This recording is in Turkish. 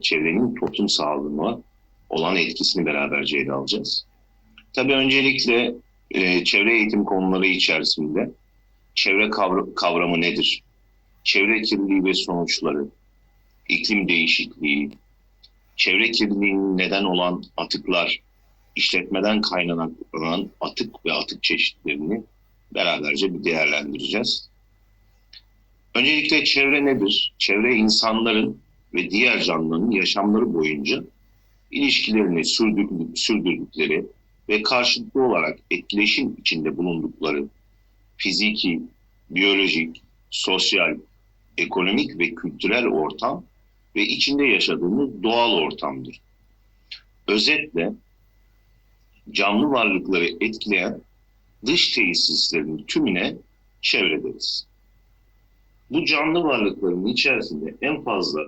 çevrenin toplum sağlığına olan etkisini beraberce ele alacağız. Tabii öncelikle e, çevre eğitim konuları içerisinde çevre kavra- kavramı nedir? Çevre kirliliği ve sonuçları, iklim değişikliği, çevre kirliliğinin neden olan atıklar, işletmeden kaynaklanan atık ve atık çeşitlerini beraberce bir değerlendireceğiz. Öncelikle çevre nedir? Çevre insanların ve diğer canlıların yaşamları boyunca ilişkilerini sürdür- sürdürdükleri ve karşılıklı olarak etkileşim içinde bulundukları fiziki, biyolojik, sosyal, ekonomik ve kültürel ortam ve içinde yaşadığımız doğal ortamdır. Özetle canlı varlıkları etkileyen dış tesislerin tümüne çevre deriz. Bu canlı varlıkların içerisinde en fazla